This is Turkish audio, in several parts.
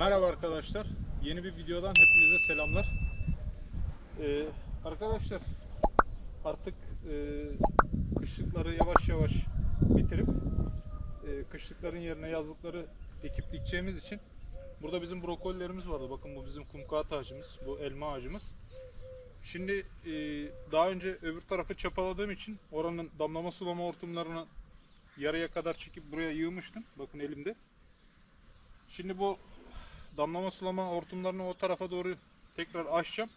Merhaba arkadaşlar. Yeni bir videodan hepinize selamlar. Ee, arkadaşlar artık e, kışlıkları yavaş yavaş bitirip e, kışlıkların yerine yazlıkları ekip dikeceğimiz için burada bizim brokolilerimiz vardı. Bakın bu bizim kumkağıt ağacımız, bu elma ağacımız. Şimdi e, daha önce öbür tarafı çapaladığım için oranın damlama sulama hortumlarını yarıya kadar çekip buraya yığmıştım. Bakın elimde. Şimdi bu damlama sulama hortumlarını o tarafa doğru tekrar açacağım.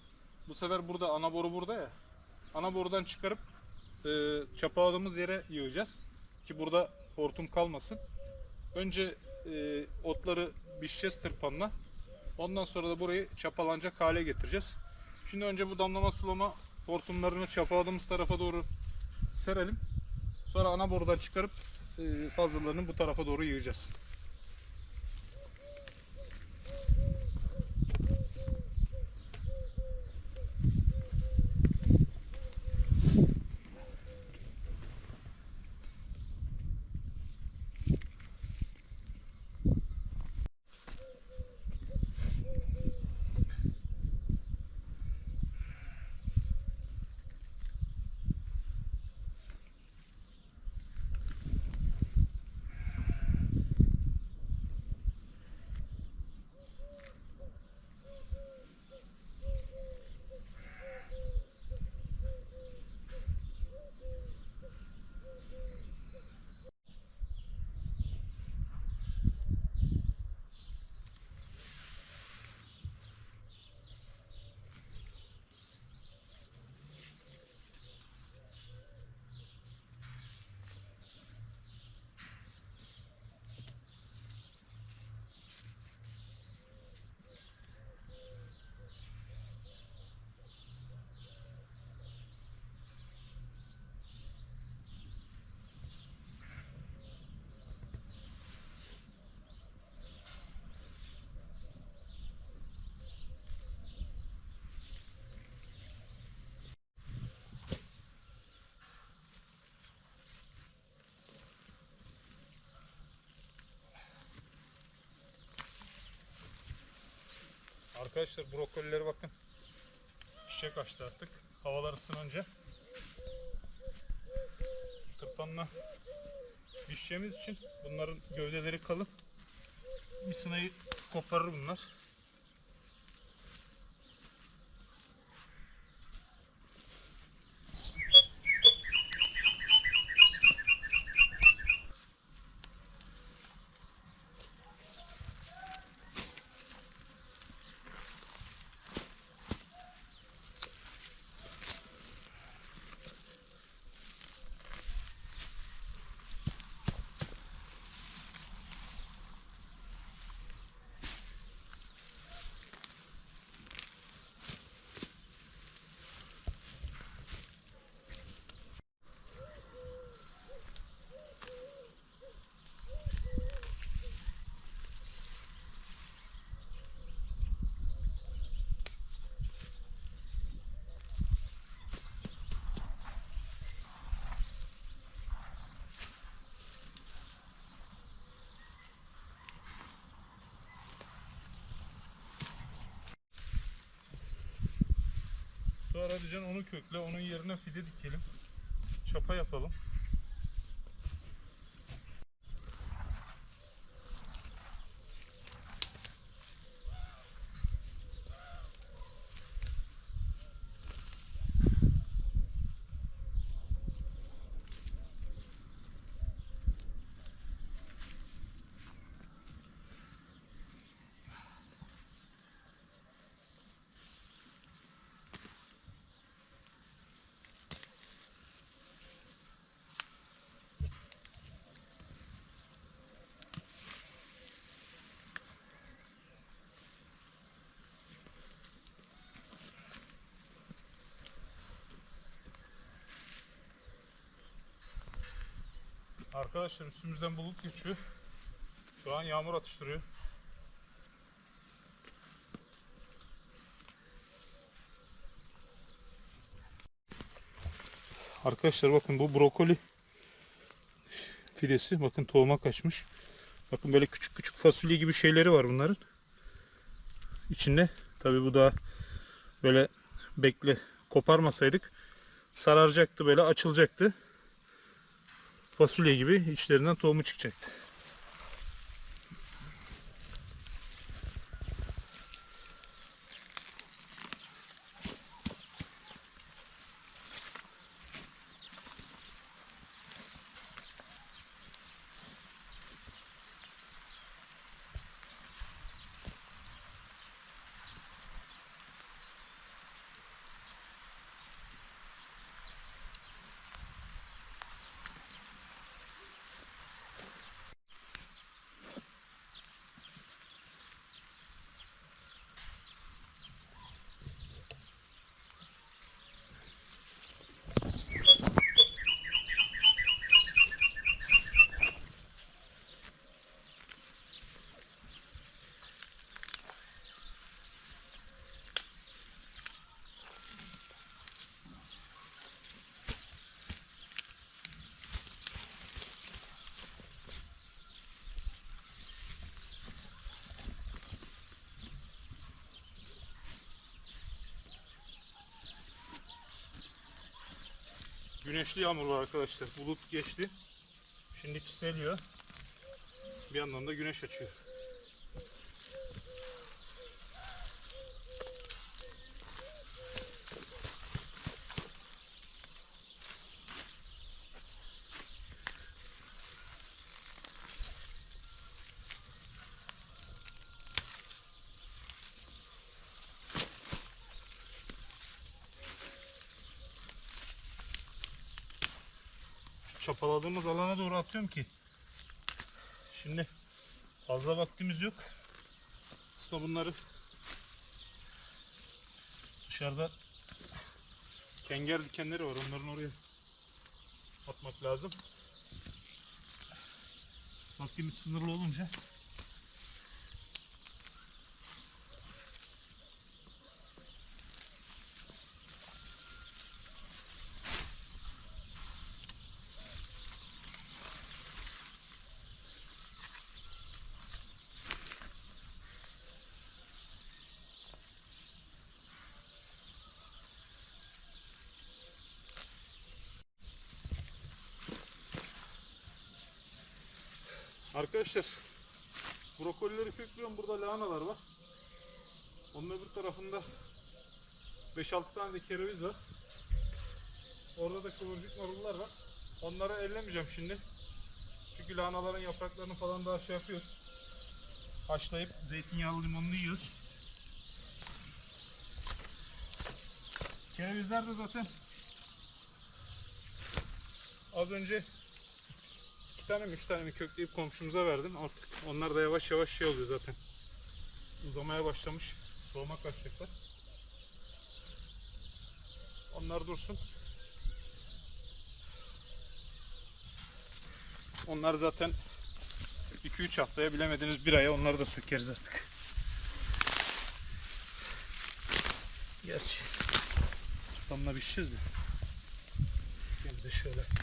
Bu sefer burada ana boru burada ya. Ana borudan çıkarıp e, çapaladığımız yere yığacağız. Ki burada hortum kalmasın. Önce e, otları biçeceğiz tırpanla. Ondan sonra da burayı çapalanacak hale getireceğiz. Şimdi önce bu damlama sulama hortumlarını çapaladığımız tarafa doğru serelim. Sonra ana borudan çıkarıp e, fazlalarını bu tarafa doğru yığacağız. Arkadaşlar brokolileri bakın. Çiçek açtı artık. Havalar ısınınca. Tırpanla biçeceğimiz için bunların gövdeleri kalın. Misinayı koparır bunlar. Sonra diyeceksin onu kökle, onun yerine fide dikelim. Çapa yapalım. Arkadaşlar üstümüzden bulut geçiyor. Şu an yağmur atıştırıyor. Arkadaşlar bakın bu brokoli fidesi. Bakın tohuma kaçmış. Bakın böyle küçük küçük fasulye gibi şeyleri var bunların. içinde. Tabi bu da böyle bekle koparmasaydık sararacaktı böyle açılacaktı. Fasulye gibi içlerinden tohumu çıkacaktı. Güneşli yağmur arkadaşlar. Bulut geçti. Şimdi çiseliyor. Bir yandan da güneş açıyor. Çapaladığımız alana doğru atıyorum ki. Şimdi fazla vaktimiz yok. Aslında bunları dışarıda kenger dikenleri var. Onların oraya atmak lazım. Vaktimiz sınırlı olunca Arkadaşlar brokolileri köklüyorum. Burada lahanalar var. Onun öbür tarafında 5-6 tane de kereviz var. Orada da kıvırcık marullar var. Onları ellemeyeceğim şimdi. Çünkü lahanaların yapraklarını falan daha şey yapıyoruz. Haşlayıp zeytinyağlı limonlu yiyoruz. Kerevizler de zaten az önce iki tane mi üç tane mi kökleyip komşumuza verdim. Artık onlar da yavaş yavaş şey oluyor zaten. Uzamaya başlamış. Doğmak başlayacaklar. Onlar dursun. Onlar zaten 2-3 haftaya bilemediniz bir aya onları da sökeriz artık. Gerçi tutamla biçeceğiz de. De şöyle.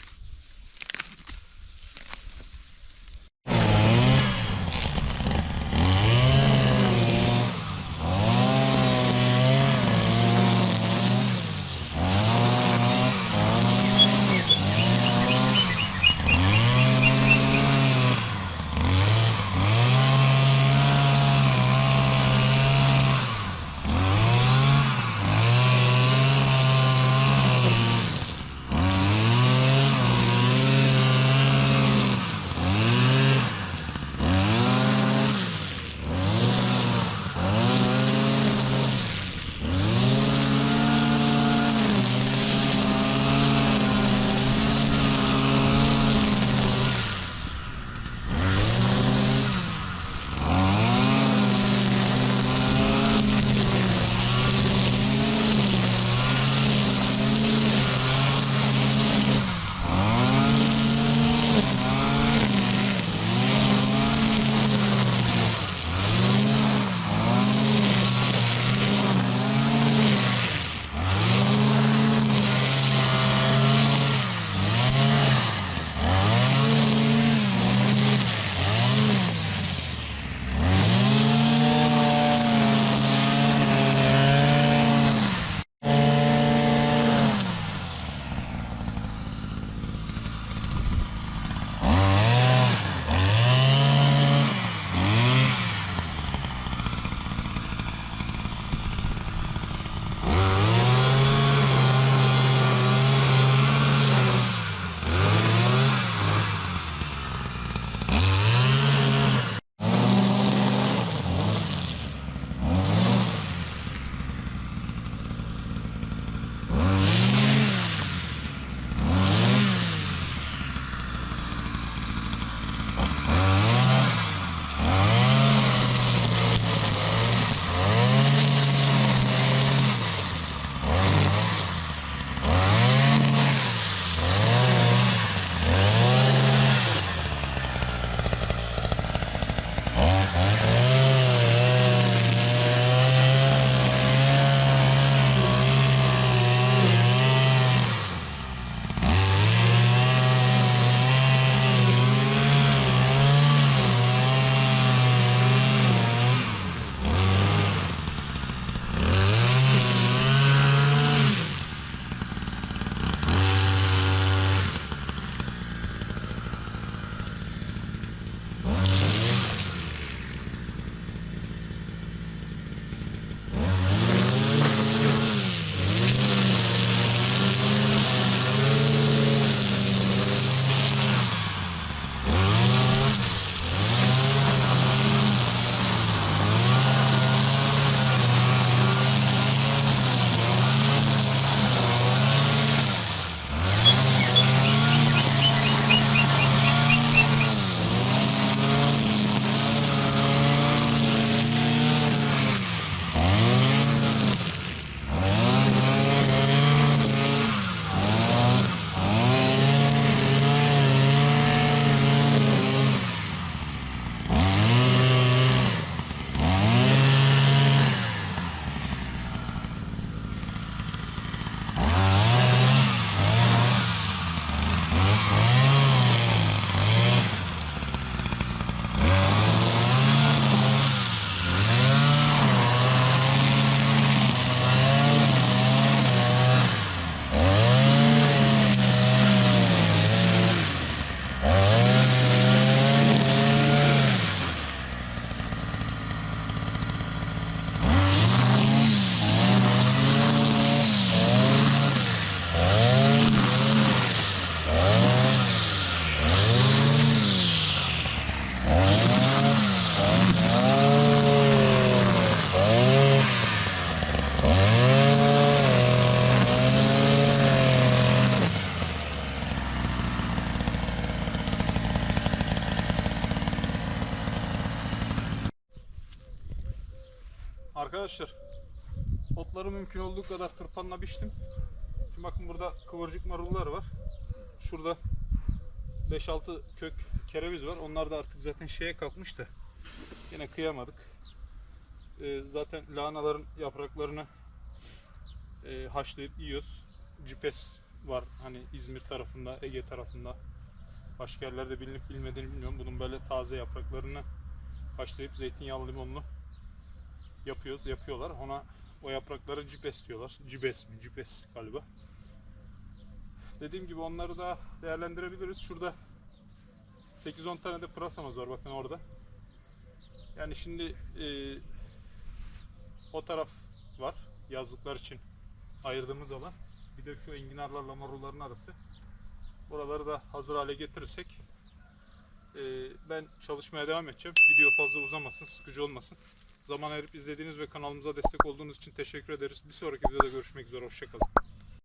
Otları mümkün olduğu kadar tırpanla biçtim. Şimdi bakın burada kıvırcık marullar var. Şurada 5-6 kök kereviz var. Onlar da artık zaten şeye kalkmış da yine kıyamadık. Ee, zaten lahanaların yapraklarını e, haşlayıp yiyoruz. Cipes var hani İzmir tarafında, Ege tarafında. Başka yerlerde bilinip bilmediğini bilmiyorum. Bunun böyle taze yapraklarını haşlayıp zeytinyağlı limonlu yapıyoruz, yapıyorlar. Ona o yaprakları cipes diyorlar. Cibes mi? Cipes galiba. Dediğim gibi onları da değerlendirebiliriz. Şurada 8-10 tane de pırasamız var bakın orada. Yani şimdi e, o taraf var yazlıklar için ayırdığımız alan. Bir de şu enginarlarla marulların arası. Buraları da hazır hale getirirsek e, ben çalışmaya devam edeceğim. Video fazla uzamasın, sıkıcı olmasın. Zaman ayırıp izlediğiniz ve kanalımıza destek olduğunuz için teşekkür ederiz. Bir sonraki videoda görüşmek üzere. Hoşçakalın.